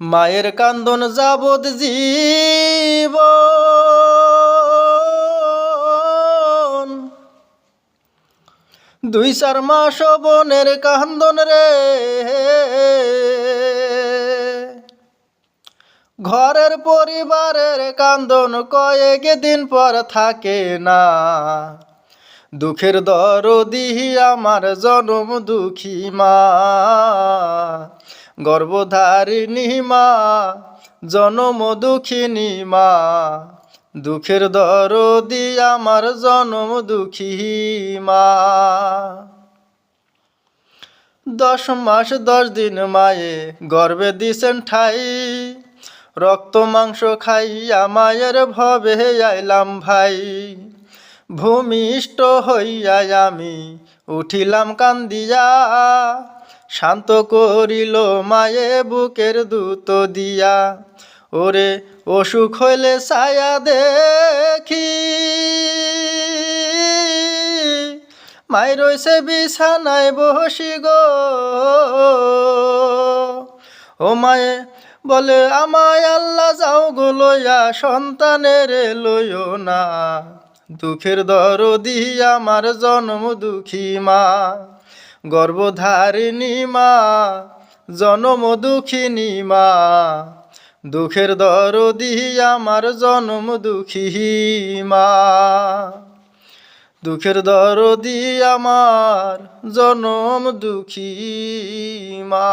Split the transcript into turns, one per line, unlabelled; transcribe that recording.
মায়ের কান্দন যাবত জীব। দুই চার মাস বনের কান্দন রে। ঘরের পরিবারের কান্দন কয়েক দিন পর থাকে না। দুঃখের দরদি আমার জনম দুঃখী মা। গর্ভধারিণী মা, জনম দুঃখিনী মা, দুঃখের দরদি আমার জনম দুঃখী মা। দশ মাস দশ দিন মায়ে গর্বে দিছেন ঠাই, রক্ত মাংস খাইয়া মায়ের ভবে আইলাম ভাই। ভূমিষ্ঠ হইয়া আমি উঠিলাম কান্দিয়া, শান্ত করিল মায়ে বুকের দুত দিয়া। ওরে অসুখ হইলে ছায়া দেখি, মাই রইছে বিছানায় বসি গো। ও মায়ে বলে, আমায় আল্লাহ যাও গো লইয়া, সন্তানের লইও না। দুঃখের দরদি আমার জন্ম দুঃখী মা, গর্ভধারিণী মা, জনম দুঃখিনী মা। দুঃখের দরদি আমার জনম দুঃখী মা। দুঃখের দরদি আমার জনম দুঃখী মা।